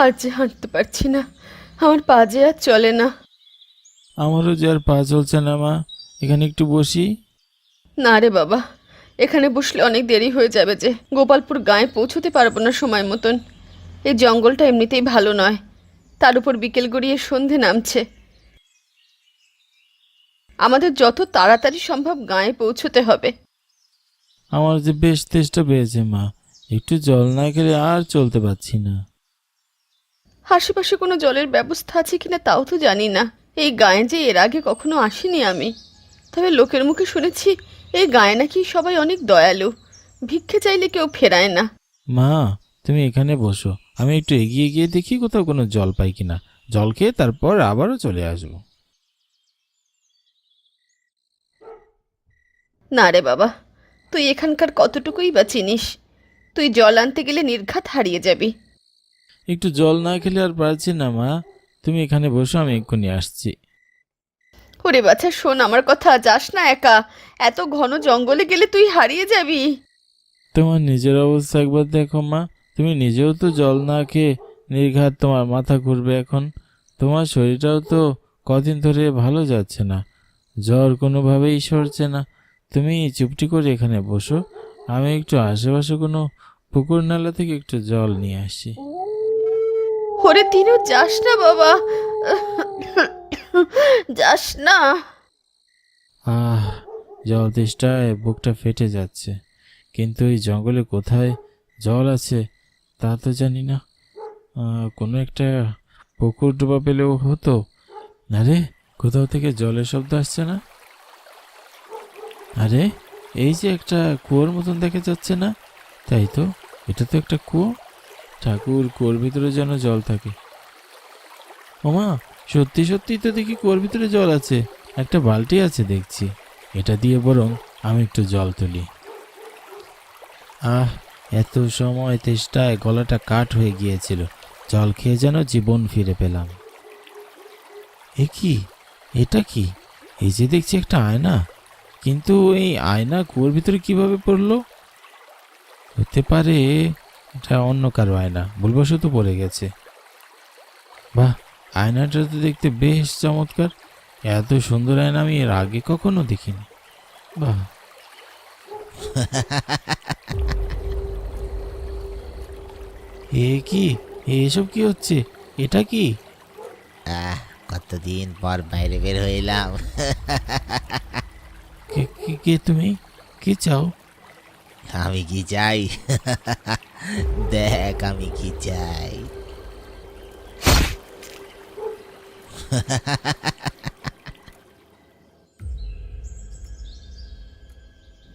আর যে হাঁটতে পারছি না আমার পা যে আর চলে না। আমারও যে আর পা চলছে না মা। এখানে একটু বসি। না রে বাবা এখানে বসলে অনেক দেরি হয়ে যাবে যে। গোপালপুর গায়ে পৌঁছতে পারব না সময় মতন। এই জঙ্গলটা এমনিতেই ভালো নয়। তার উপর বিকেল গড়িয়ে সন্ধে নামছে। আমাদের যত তাড়াতাড়ি সম্ভব গায়ে পৌঁছতে হবে। আমার যে বেশ তেষ্টা পেয়েছে মা। একটু জল না খেলে আর চলতে পারছি না। আশেপাশে কোনো জলের ব্যবস্থা আছে কিনা তাও তো জানি না। এই গায়ে যে এর আগে কখনো আসিনি আমি। তবে লোকের মুখে শুনেছি এই গায়ে নাকি সবাই অনেক দয়ালু। ভিক্ষে চাইলে কেউ ফেরায় না। মা তুমি এখানে বসো। আমি একটু এগিয়ে গিয়ে দেখি কোথাও কোনো জল পাই কিনা। জল খেয়ে তারপর আবারও চলে আসব। না রে বাবা তুই এখানকার কতটুকুই বা চিনিস? তুই জল আনতে গেলে নির্ঘাত হারিয়ে যাবি। একটু জল না খেলে আর পারছি না মা। তুমি এখানে বসো আমি এক্ষুনি আসছি। ওরে বাচ্চা শোন আমার কথা যাস না একা। এত ঘন জঙ্গলে গেলে তুই হারিয়ে যাবি। তোমার নিজের অবস্থা একবার দেখো মা। তুমি নিজেও তো জল না খেয়ে নির্ঘাত তোমার মাথা ঘুরবে এখন। তোমার শরীরটাও তো কদিন ধরে ভালো যাচ্ছে না। জ্বর কোনোভাবেই সরছে না। তুমি চুপটি করে এখানে বসো। আমি একটু আশেপাশে কোনো পুকুর নালা থেকে একটু জল নিয়ে আসি। ওরে তিনও যাস না বাবা। যাস না। আহ জল তেষ্টায় বুকটা ফেটে যাচ্ছে। কিন্তু এই জঙ্গলে কোথায় জল আছে তা তো জানি না। কোনো একটা পুকুর ডোবা পেলেও হতো। আরে, কোথাও থেকে জলের শব্দ আসছে না? আরে, এই যে একটা কুয়োর মতন দেখা যাচ্ছে না? তাই তো, এটা তো একটা কুয়ো। ঠাকুর কোর ভিতরে যেন জল থাকে। ওমা, সত্যি সত্যি তো দেখি কুয়োর ভিতরে জল আছে। একটা বালতি আছে দেখছি। এটা দিয়ে বরং আমি একটু জল তুলি। আহ, এত সময় তেষ্টায় গলাটা কাঠ হয়ে গিয়েছিল। জল খেয়ে যেন জীবন ফিরে পেলাম। এ কি? এটা কি? এই যে দেখছি একটা আয়না। কিন্তু এই আয়না কুয়োর ভিতরে কীভাবে পড়ল? হতে পারে এটা অন্য কারও আয়না। ভুলবশত পড়ে গেছে। বাহ আয়নাটা তো দেখতে বেশ চমৎকার। এত সুন্দর আয়না আমি এর আগে কখনো দেখিনি। বাহ। এ কি? এসব কি হচ্ছে? এটা কি? আহ কতদিন পর বাইরে বের হইলাম। কে কে- কে তুমি? কি চাও? আমি কি চাই? দেখ আমি কি চাই।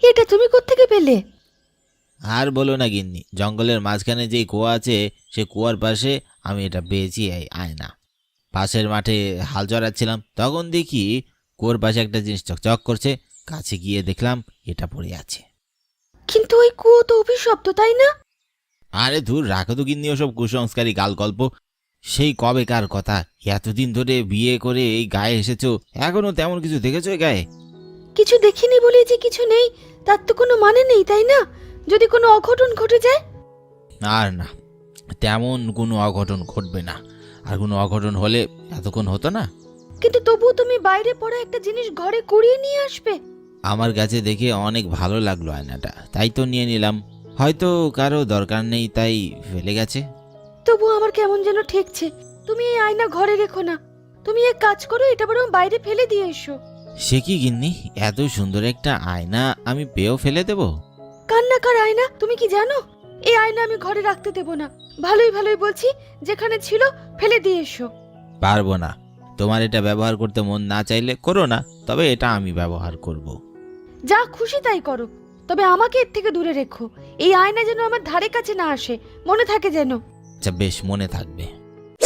এটা তুমি কোত্থেকে পেলে? আর বলো না গিন্নি জঙ্গলের মাঝখানে যে কুয়া আছে সে কুয়ার পাশে আমি এটা পেয়েছি আয়না। পাশের মাঠে হাল চড়াচ্ছিলাম তখন দেখি কুয়োর পাশে একটা জিনিস চকচক করছে কাছে গিয়ে দেখলাম এটা পড়ে আছে। কিন্তু ওই কুয়ো তো অভিশপ্ত তাই না? আরে ধুর রাখো তো গিন্নি ওসব কুসংস্কারী গাল গল্প সেই কবেকার কথা এতদিন ধরে বিয়ে করে এই গায়ে এসেছ এখনও তেমন কিছু দেখেছ এই গায়ে? কিছু দেখিনি বলে যে কিছু নেই তার তো কোনো মানে নেই তাই না? যদি কোনো অঘটন ঘটে যায়? আর না তেমন কোনো অঘটন ঘটবে না। আর কোনো অঘটন হলে এতক্ষণ হতো না? কিন্তু তবুও তুমি বাইরে পড়া একটা জিনিস ঘরে কুড়িয়ে নিয়ে আসবে। আমার কাছে দেখে অনেক ভালো লাগল আয়নাটা। তাই তো নিয়ে নিলাম। হয়তো কারও দরকার নেই তাই ফেলে গেছে। তবু আমার কেমন যেন ঠেকছে। তুমি এই আয়না ঘরে রেখো না। তুমি এক কাজ করো এটা বরং বাইরে ফেলে দিয়ে এসো। সে কি গিন্নি? এত সুন্দর একটা আয়না আমি পেয়েও ফেলে দেবো? কান্নাকার আয়না তুমি কি জানো? এই আয়না আমি ঘরে রাখতে দেব না। ভালোই ভালোই বলছি যেখানে ছিল ফেলে দিয়ে এসো। পারব না। তোমার এটা ব্যবহার করতে মন না চাইলে করো না তবে এটা আমি ব্যবহার করব। যা খুশি তাই করো। তবে আমাকে এর থেকে দূরে রেখো। এই আয়না যেন আমার ধারে কাছে না আসে, মনে থাকে যেন। আচ্ছা বেশ, মনে থাকবে।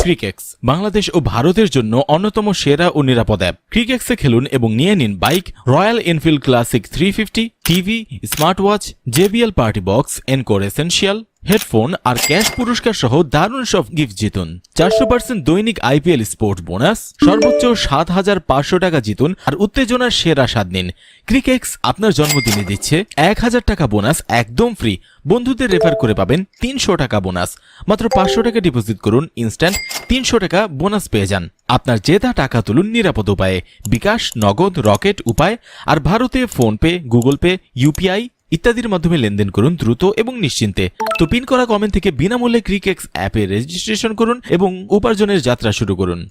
ক্রিকেক্স বাংলাদেশ ও ভারতের জন্য অন্যতম সেরা ও নিরাপদ অ্যাপ। ক্রিকেক্সে খেলুন এবং নিয়ে নিন bike, Royal Enfield Classic three fifty, TV smart watch JBL Party Box, Encore Essential. Headphone আর ক্যাশ পুরস্কার সহ দারুণ সব গিফট জিতুন। চারশো পার্সেন্ট দৈনিক আইপিএল স্পোর্ট বোনাস, সর্বোচ্চ সাত হাজার পাঁচশো টাকা জিতুন আর উত্তেজনার সেরা স্বাদ নিন। ক্রিকেক্স আপনার জন্মদিনে দিচ্ছে এক হাজার টাকা বোনাস একদম ফ্রি। বন্ধুদের রেফার করে পাবেন তিনশো টাকা বোনাস। মাত্র পাঁচশো টাকা ডিপোজিট করুন ইনস্ট্যান্ট তিনশো টাকা বোনাস পেয়ে যান। আপনার জেতা টাকা তুলুন নিরাপদ উপায়ে। বিকাশ, নগদ, রকেট উপায় আর ভারতে ফোনপে, গুগল পে, ইউপিআই ইত্যাদির মাধ্যমে লেনদেন করুন দ্রুত এবং নিশ্চিন্তে। তো পিন করা কমেন্ট থেকে বিনামূল্যে ক্রিকেক্স অ্যাপে রেজিস্ট্রেশন করুন এবং উপার্জনের যাত্রা শুরু করুন।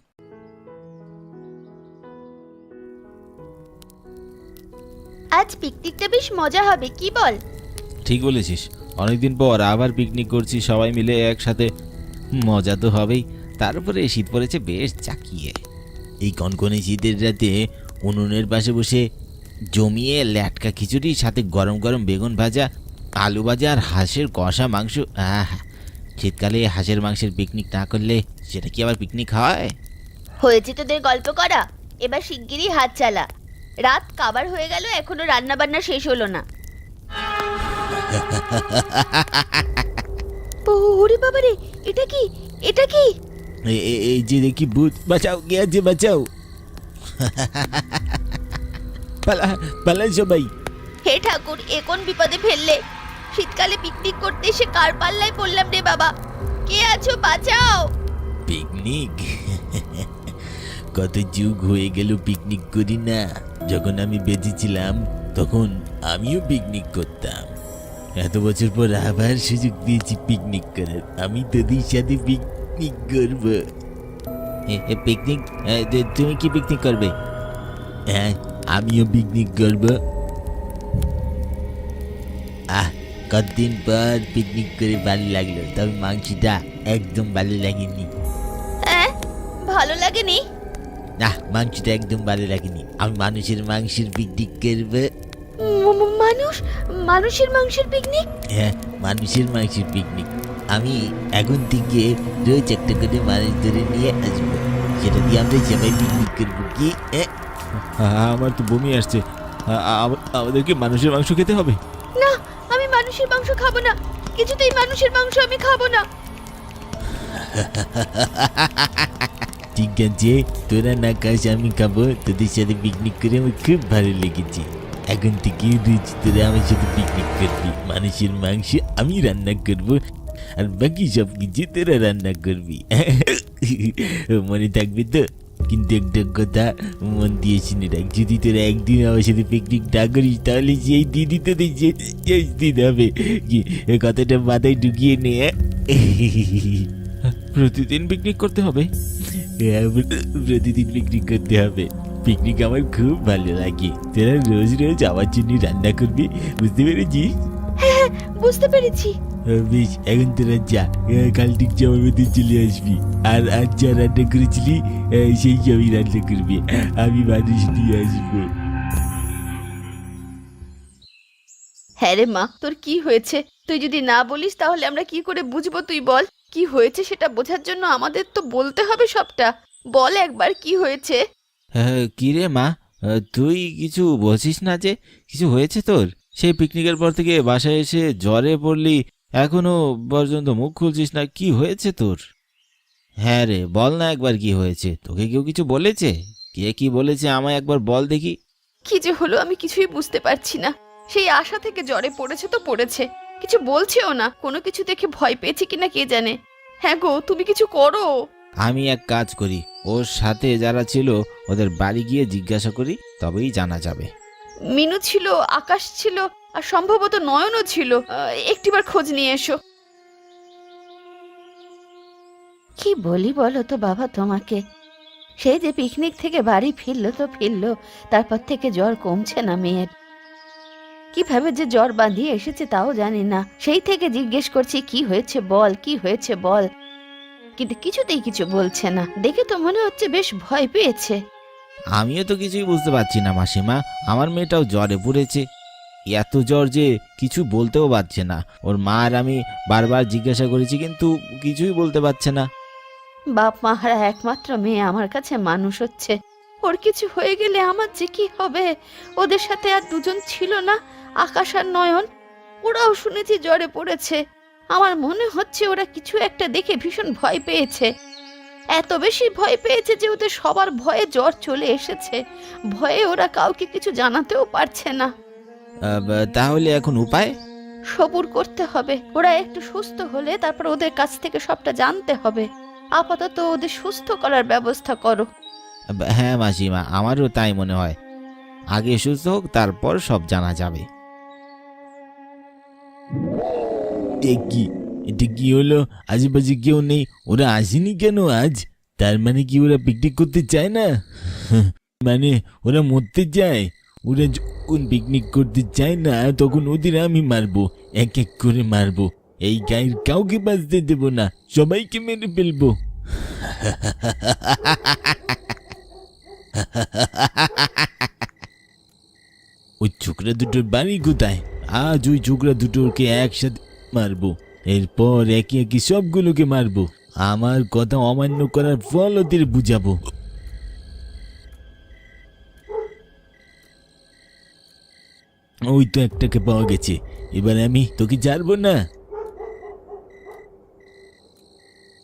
আজ পিকনিকটা বেশ মজা হবে কি বল? ঠিক বলেছিস। অনেকদিন পর আবার পিকনিক করছি সবাই মিলে একসাথে। মজা তো হবেই। তারপরে শীত পড়েছে বেশ চাকিয়ে। এই কনকনে শীতের রাতে উনুনের পাশে বসে জমিয়ে ল্যাটকা খিচুড়ি সাথে গরম গরম বেগুন ভাজা আলু ভাজা আর হাঁসের কষা মাংস। আহ শীতকালে হাঁসের মাংসের পিকনিক না করলে সেটা কি আবার পিকনিক হয়? হয়েছে তোদের গল্প করা? এবার শিগগিরই হাত চালা। রাত কাবার হয়ে গেল এখনও রান্না বান্না শেষ হলো না। ওরে বাবা রে এটা কি? এটা কি? এই যে দেখি ভূত বাঁচাও কে আছে বাঁচাও। পালা পালা সবাই হে ঠাকুর এ কোন বিপদে ফেললে? শীতকালে পিকনিক করতে এসে কার পাল্লায় পড়লাম রে বাবা? কে আছো? বাঁচাও! পিকনিক কত যুগ হয়ে গেল পিকনিক করি না। যখন আমি বেঁচে ছিলাম তখন আমিও পিকনিক করতাম। এত বছর পর আবার সুযোগ দিয়েছি পিকনিক করার। আমি তোদের সাথে পিকনিক করব। পিকনিক তুমি কি পিকনিক করবে? হ্যাঁ আমিও পিকনিক করব। আহ কতদিন পর পিকনিক করে ভালো লাগল তবে মাংসটা একদম ভালো লাগেনি। হ্যাঁ ভালো লাগেনি? না মাংসটা একদম ভালো লাগেনি। আমি মানুষের মাংসের পিকনিক করব। মানুষ? মানুষের মাংসের পিকনিক? হ্যাঁ মানুষের মাংসের পিকনিক। আমি এখন থেকে রোজ একটা করে মানুষ ধরে নিয়ে আসব। সেটা দিয়ে আমরা সবাই পিকনিক করব কি আমার তো বমি আসছে। আমাদেরকে মানুষের মাংস খেতে হবে? না আমি মানুষের মাংস খাব না। কিছুতেই মানুষের মাংস আমি খাব না। ঠিক আছে তোরা না খাস আমি খাব। তোদের সাথে পিকনিক করে আমার খুব ভালো লেগেছে। এখন থেকে রোজ তোরা আমার সাথে পিকনিক করবি মানুষের মাংস আমি রান্না করব আর বাকি সব কিছু তোরা রান্না করবি মনে থাকবে তো কিন্তু একটা কথা মন দিয়ে শুনে রাখ যদি তোরা একদিন আমার সাথে পিকনিক না করিস তাহলে সেই দিনই তোদের যে- শেষ দিন হবে কি কথাটা মাথায় ঢুকিয়ে নে? প্রতিদিন পিকনিক করতে হবে হ্যাঁ, প্রতিদিন পিকনিক করতে হবে পিকনিক আমার খুব ভালো লাগে তোরা রোজ রোজ আমার জন্য রান্না করবি বুঝতে পেরেছিস বুঝতে পেরেছি বেশ এখন তোরা যা। কাল ঠিক যাওয়ার মধ্যে চলে আসবি। আর আজ যা রান্না করেছিলি সেই সবই রান্না করবি। আমি মানুষ নিয়ে আসব। হ্যাঁ রে মা তোর কি হয়েছে? তুই যদি না বলিস তাহলে আমরা কি করে বুঝব তুই বল? কি হয়েছে সেটা বোঝার জন্য আমাদের তো বলতে হবে সবটা। বল একবার কি হয়েছে? কি রে মা? তুই কিছু বলছিস না যে কিছু হয়েছে তোর? সেই পিকনিকের পর থেকে বাসায় এসে জ্বরে পড়লি এখনও পর্যন্ত মুখ খুলছিস না কি হয়েছে তোর? হ্যাঁ রে বল না একবার কি হয়েছে। তোকে কেউ কিছু বলেছে? কে কি বলেছে আমায় একবার বল দেখি। কি যে হলো আমি কিছুই বুঝতে পারছি না। সেই আশা থেকে জ্বরে পড়েছে তো পড়েছে। কিছু বলছেও না। কোনো কিছু দেখে ভয় পেয়েছে কিনা কে জানে। হ্যাঁ গো তুমি কিছু করো। আমি এক কাজ করি। ওর সাথে যারা ছিল ওদের বাড়ি গিয়ে জিজ্ঞাসা করি তবেই জানা যাবে। মিনু ছিল আকাশ ছিল আর সম্ভবত নয়নও ছিল। একটিবার খোঁজ নিয়ে এসো। কি বলি বলো তো বাবা তোমাকে? সেই যে পিকনিক থেকে বাড়ি ফিরলো তো ফিরলো তারপর থেকে জ্বর কমছে না মেয়ের। কীভাবে যে জ্বর বাঁধিয়ে এসেছে তাও জানি না। সেই থেকে জিজ্ঞেস করছি কি হয়েছে বল কি হয়েছে বল? কিন্তু কিছুতেই কিছু বলছে না। দেখে তো মনে হচ্ছে বেশ ভয় পেয়েছে। আমিও তো কিছুই বুঝতে পারছি না মাসিমা। আমার মেয়েটাও জ্বরে পড়েছে। এত জ্বর যে কিছু বলতেও পারছে না। ওর মা আর আমি বারবার জিজ্ঞাসা করেছি, কিন্তু কিছুই বলতে পারছে না। বাপ মা হারা একমাত্র মেয়ে আমার কাছে মানুষ হচ্ছে। ওর কিছু হয়ে গেলে আমার যে কি হবে? ওদের সাথে আর দুজন ছিল না, আকাশ আর নয়ন। ওরাও শুনেছি জ্বরে পড়েছে। আমার মনে হচ্ছে ওরা কিছু একটা দেখে ভীষণ ভয় পেয়েছে। এত বেশি ভয় পেয়েছে যে ওদের সবার ভয়ে জ্বর চলে এসেছে। ভয়ে ওরা কাউকে কিছু জানাতেও পারছে না। তাহলে এখন উপায়? সবুর করতে হবে। ওরা একটু সুস্থ হলে তারপর ওদের কাছ থেকে সবটা জানতে হবে। আপাতত ওদের সুস্থ করার ব্যবস্থা করো। হ্যাঁ মাসিমা আমারও তাই মনে হয়। আগে সুস্থ হোক তারপর সব জানা যাবে। এ কি? এটা কি হলো? আশেপাশে কেউ নেই? ওরা আসেনি কেন আজ? তার মানে কি ওরা পিকনিক করতে চায় না? মানে ওরা মরতে চায়? ওরা যখন পিকনিক করতে চায় না, তখন ওদের আমি মারবো, এক এক করে মারবো। এই গায়ের কাউকে বাঁচতে দেবো না, সবাইকে মেরে ফেলব। ওই ছোকরা দুটোর বাড়ি কোথায়? আজ ওই ছোকরা দুটোকে একসাথে মারবো। এরপর একে একে সবগুলোকে মারবো। আমার কথা অমান্য করার ফল ওদের বুঝাবো। ওই তো একটাকে পাওয়া গেছে। এবার আমি তোকে জানব না।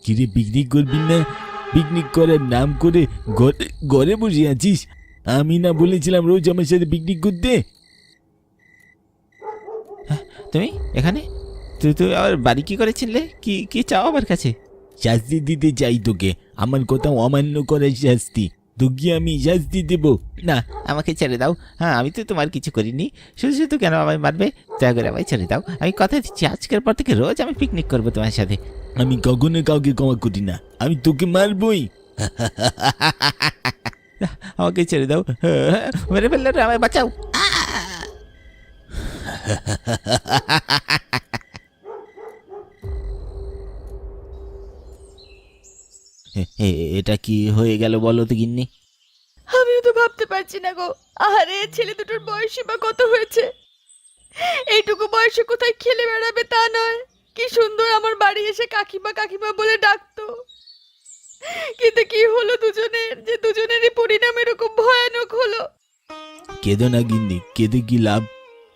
কিরে পিকনিক করবি না? পিকনিক করার নাম করে ঘরে ঘরে বসে আছিস? আমি না বলেছিলাম রোজ আমার সাথে পিকনিক করতে? তুমি এখানে? তুই তুই আবার বাড়ি কি করেছিলে কি কি চাও আমার কাছে? শাস্তি দিতে চাই তোকে। আমার কথা অমান্য করার শাস্তি। তোকে আমি শাস্তি দেব। না আমাকে ছেড়ে দাও। হ্যাঁ আমি তো তোমার কিছু করিনি। শুধু শুধু কেন আমায় মারবে? দয়া করে আমায় ছেড়ে দাও। আমি কথা দিচ্ছি আজকের পর থেকে রোজ আমি পিকনিক করব তোমার সাথে। আমি কখনো কাউকে ক্ষমা করি না। আমি তোকে মারবই। আমাকে ছেড়ে দাও। মেরে ফেললে আমায় বাঁচাও এ- এ- এটা কি হয়ে গেল বলো তো গিন্নি? আমিও তো ভাবতে পারছি না গো। আরে ছেলে দুটোর বয়সই বা কত হয়েছে? এইটুকু বয়সে কোথায় খেলে বেড়াবে তা নয়। কি সুন্দর আমার বাড়ি এসে কাকিমা কাকিমা বলে ডাকতো। কিন্তু কি হলো দুজনের? যে দুজনেরই পরিণাম এরকম ভয়ানক হলো। কেঁদো না গিন্নি কেঁদে কি লাভ?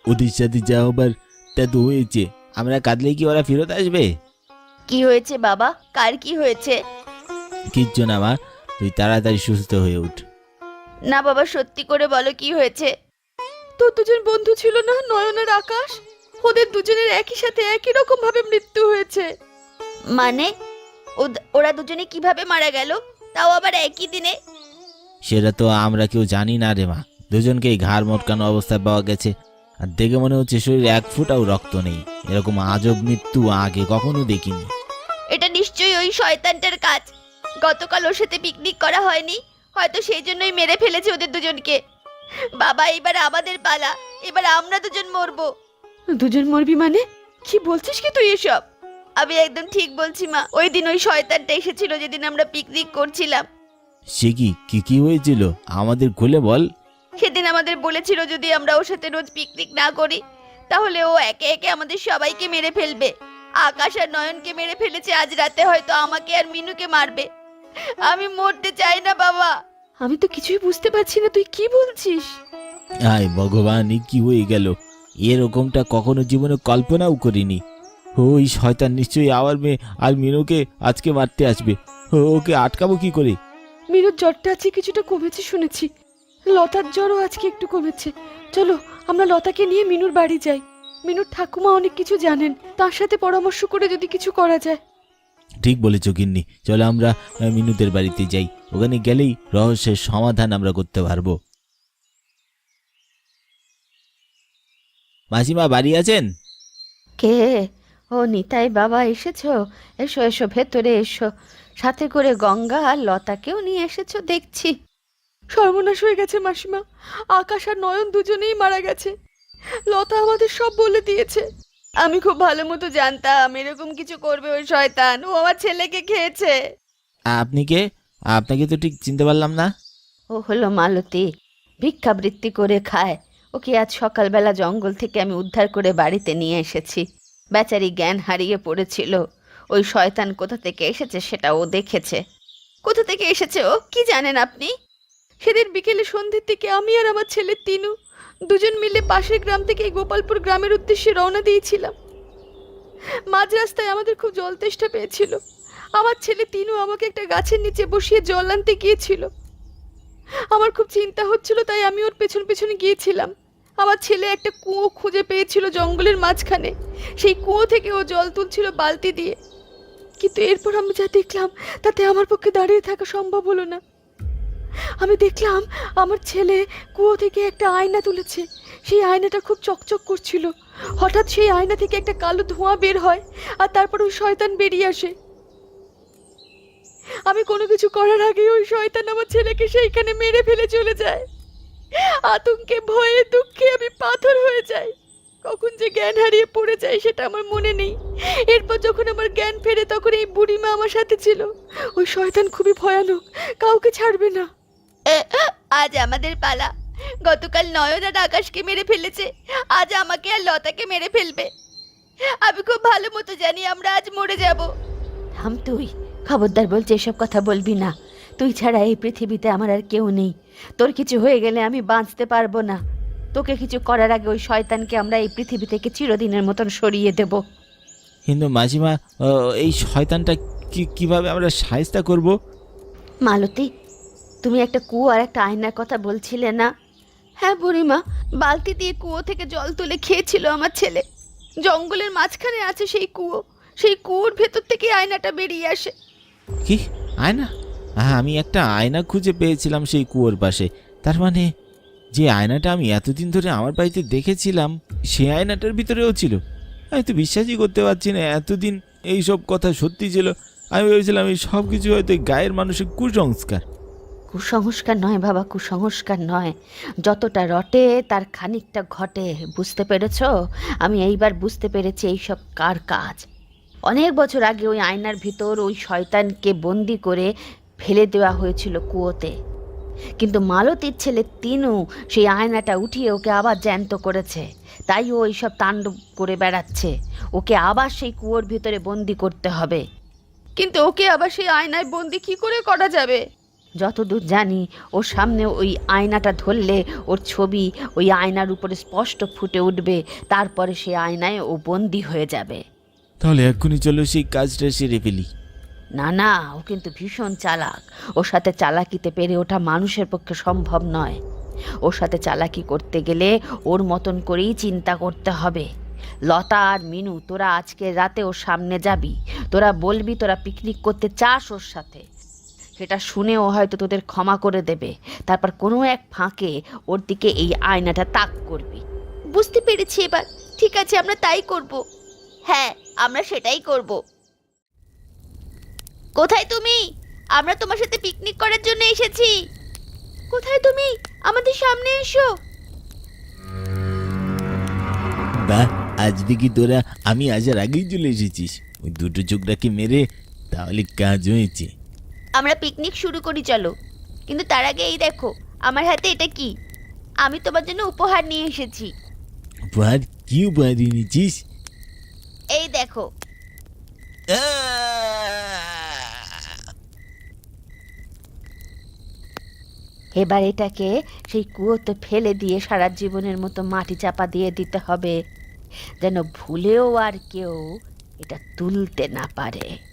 ওদের সাথে যা হবার তা তো হয়েছে। আমরা কাঁদলেই কি ওরা ফেরত আসবে? কি হয়েছে বাবা? কার কি হয়েছে? কিচ্ছু না মা। তুই তাড়াতাড়ি সুস্থ হয়ে উঠ। না বাবা সত্যি করে বলো কি হয়েছে? তোর দুজন বন্ধু ছিল না নয়ন আর আকাশ? ওদের দুজনের একই সাথে একই রকম ভাবে মৃত্যু হয়েছে। মানে? ওদ- ওরা দুজনে কীভাবে মারা গেল? তাও আবার একই দিনে? সেটা তো আমরা কেউ জানি না রে মা। দুজনকেই ঘাড় মটকানো অবস্থায় পাওয়া গেছে। আর দেখে মনে হচ্ছে শরীরে এক ফুটাও রক্ত নেই। এরকম আজব মৃত্যু আগে কখনো দেখিনি। এটা নিশ্চয়ই ওই শয়তানটার কাজ। গতকাল ওর সাথে পিকনিক করা হয়নি। হয়তো সেই জন্যই মেরে ফেলেছে ওদের দুজনকে। বাবা এবার আমাদের পালা। এবার আমরা দুজন মরবো। দুজন মরবি মানে? কি বলছিস কি তুই এসব? আমি একদম ঠিক বলছি মা। ওই দিন ওই শয়তানটা এসেছিল যেদিন আমরা পিকনিক করছিলাম। সে কি কি কি হয়েছিল? আমাদের খুলে বল। সেদিন আমাদের বলেছিল যদি আমরা ওর সাথে রোজ পিকনিক না করি তাহলে ও একে একে আমাদের সবাইকে মেরে ফেলবে। আকাশ আর নয়নকে মেরে ফেলেছে আজ রাতে হয়তো আমাকে আর মিনুকে মারবে। আমি মরতে চাই না বাবা। আমি তো কিছুই বুঝতে পারছি না তুই কি বলছিস? আয় ভগবান এ কি হয়ে গেল? এরকমটা কখনো জীবনে কল্পনাও করিনি। ওই শয়তান নিশ্চয়ই আবার মেয়ে আর মিনুকে আজকে মারতে আসবে। ওকে আটকাবো কি করে? মিনুর জ্বরটা আছে কিছুটা কমেছে শুনেছি। লতার জ্বরও আজকে একটু কমেছে। চলো আমরা লতাকে নিয়ে মিনুর বাড়ি যাই। মিনুর ঠাকুমা অনেক কিছু জানেন। তার সাথে পরামর্শ করে যদি কিছু করা যায়। ঠিক বলেছ গিন্নি। চলো আমরা মিনুদের বাড়িতে যাই। ওখানে গেলেই রহস্যের সমাধান আমরা করতে পারব। মাসিমা, বাড়ি আছেন? কে? ও নিতাই বাবা, এসেছ? এসো এসো, ভেতরে এসো। সাথে করে গঙ্গা আর লতাকেও নিয়ে এসেছ, দেখছি। সর্বনাশ হয়ে গেছে মাসিমা। আকাশ আর নয়ন দুজনেই মারা গেছে। লতা আমাদের সব বলে দিয়েছে। আমি খুব ভালো মতো জানতাম এরকম কিছু করবে ওই শয়তান। ও আমার ছেলেকে খেয়েছে। আপনি কে? আপনাকে তো ঠিক চিনতে পারলাম না। ও হলো মালতী। ভিক্ষাবৃত্তি করে খায়। ওকে আজ সকালবেলা জঙ্গল থেকে আমি উদ্ধার করে বাড়িতে নিয়ে এসেছি। বেচারি জ্ঞান হারিয়ে পড়েছিল। ওই শয়তান কোথা থেকে এসেছে সেটা ও দেখেছে। কোথা থেকে এসেছে ও? কি জানেন আপনি? সেদিন বিকেলে সন্ধ্যের দিকে আমি আর আমার ছেলে তিনু দুজন মিলে পাশের গ্রাম থেকে এই গোপালপুর গ্রামের উদ্দেশ্যে রওনা দিয়েছিলাম। মাঝ রাস্তায় আমাদের খুব জল তেষ্টা পেয়েছিল। আমার ছেলে তিনু আমাকে একটা গাছের নিচে বসিয়ে জল আনতে গিয়েছিল। আমার খুব চিন্তা হচ্ছিল, তাই আমি ওর পেছন পেছনে গিয়েছিলাম। আমার ছেলে একটা কুয়ো খুঁজে পেয়েছিল জঙ্গলের মাঝখানে। সেই কুয়ো থেকে ও জল তুলছিল বালতি দিয়ে। কিন্তু এরপর আমি যা দেখলাম, তাতে আমার পক্ষে দাঁড়িয়ে থাকা সম্ভব হলো না। আমি দেখলাম আমার ছেলে কুয়ো থেকে একটা আয়না তুলেছে। সেই আয়নাটা খুব চকচক করছিল। হঠাৎ সেই আয়না থেকে একটা কালো ধোঁয়া বের হয় আর তারপর ওই শয়তান বেরিয়ে আসে। আমি কোনো কিছু করার আগে ওই শয়তান আমার ছেলেকে সেইখানে মেরে ফেলে চলে যায়। আতঙ্কে, ভয়ে, দুঃখে আমি পাথর হয়ে যাই। কখন যে জ্ঞান হারিয়ে পড়ে যায় সেটা আমার মনে নেই। এরপর যখন আমার জ্ঞান ফেরে তখন এই বুড়িমা আমার সাথে ছিল। ওই শয়তান খুবই ভয়ানক, কাউকে ছাড়বে না। আজ আমাদের পালা। গতকাল নয়ন আর আকাশকে মেরে ফেলেছে। আজ আমাকে আর লতাকে মেরে ফেলবে। আমি খুব ভালো মতো জানি আমরা আজ মরে যাব। থাম তুই। খবরদার বলছে এসব কথা বলবি না। তুই ছাড়া এই পৃথিবীতে আমার আর কেউ নেই। তোর কিছু হয়ে গেলে আমি বাঁচতে পারব না। তোকে কিছু করার আগে ওই শয়তানকে আমরা এই পৃথিবী থেকে চিরদিনের মতন সরিয়ে দেব। কিন্তু মাঝিমা ও, এই শয়তানটা কি কীভাবে আমরা সাহেস্তা করব? মালতী তুমি একটা কুয়ো আর একটা আয়নার কথা বলছিলে না? হ্যাঁ বুড়িমা বালতি দিয়ে কুয়ো থেকে জল তুলে খেয়েছিল আমার ছেলে। জঙ্গলের মাঝখানে আছে সেই কুয়ো। সেই কুয়োর ভেতর থেকে আয়নাটা বেরিয়ে আসে। কি? আয়না? হ্যাঁ আমি একটা আয়না খুঁজে পেয়েছিলাম সেই কুয়োর পাশে। তার মানে যে আয়নাটা আমি এতদিন ধরে আমার বাড়িতে দেখেছিলাম সেই আয়নাটার ভিতরেও ছিল। আমি তো বিশ্বাসই করতে পারছি না এতদিন এই সব কথা সত্যি ছিল। আমি ভেবেছিলাম এই সব কিছু হয়তো গায়ের মানুষের কুসংস্কার। কুসংস্কার নয় বাবা, কুসংস্কার নয়। যতটা রটে, তার খানিকটা ঘটে। বুঝতে পেরেছ? আমি এইবার বুঝতে পেরেছি এইসব কার কাজ। অনেক বছর আগে ওই আয়নার ভিতর ওই শয়তানকে বন্দি করে ফেলে দেওয়া হয়েছিল কুয়োতে। কিন্তু মালতীর ছেলে তিনু সেই আয়নাটা উঠিয়ে ওকে আবার জ্যান্ত করেছে। তাই ও এইসব তাণ্ডব করে বেড়াচ্ছে। ওকে আবার সেই কুয়োর ভিতরে বন্দি করতে হবে। কিন্তু ওকে আবার সেই আয়নায় বন্দি কি করে করা যাবে? যতদূর জানি ওর সামনে ওই আয়নাটা ধরলে ওর ছবি ওই আয়নার উপরে স্পষ্ট ফুটে উঠবে তারপরে সে আয়নায় ও বন্দি হয়ে যাবে। তাহলে এখনই চলো সেই কাজটা সেরে ফেলি। না না ও কিন্তু ভীষণ চালাক। ওর সাথে চালাকিতে পেরে ওঠা মানুষের পক্ষে সম্ভব নয়। ওর সাথে চালাকি করতে গেলে ওর মতন করেই চিন্তা করতে হবে। লতা আর মিনু তোরা আজকে রাতে ওর সামনে যাবি। তোরা বলবি তোরা পিকনিক করতে চাস ওর সাথে। সেটা শুনে ও হয়তো তোদের ক্ষমা করে দেবে। তারপর কোনো এক ফাঁকে ওর দিকে এই আয়নাটা তাক করবি। বুঝতে পেরেছি এবার। ঠিক আছে আমরা তাই করব। হ্যাঁ আমরা সেটাই করব। কোথায় তুমি? আমরা তোমার সাথে পিকনিক করার জন্য এসেছি। কোথায় তুমি? আমাদের সামনে এসো। বা আজ দেখি তোরা আমি আসার আগেই চলে এসেছিস। ওই দুটো চোখটাকে মেরে তাহলে কাজ হয়েছে। আমরা পিকনিক শুরু করি চলো। কিন্তু তার আগে এই দেখো আমার হাতে এটা কি? আমি তোমার জন্য উপহার নিয়ে এসেছি। উপহার? কি উপহার এনেছিস এই দেখো। এবার এটাকে সেই কুয়োতে ফেলে দিয়ে সারা জীবনের মতো মাটি চাপা দিয়ে দিতে হবে যেন ভুলেও আর কেউ এটা তুলতে না পারে।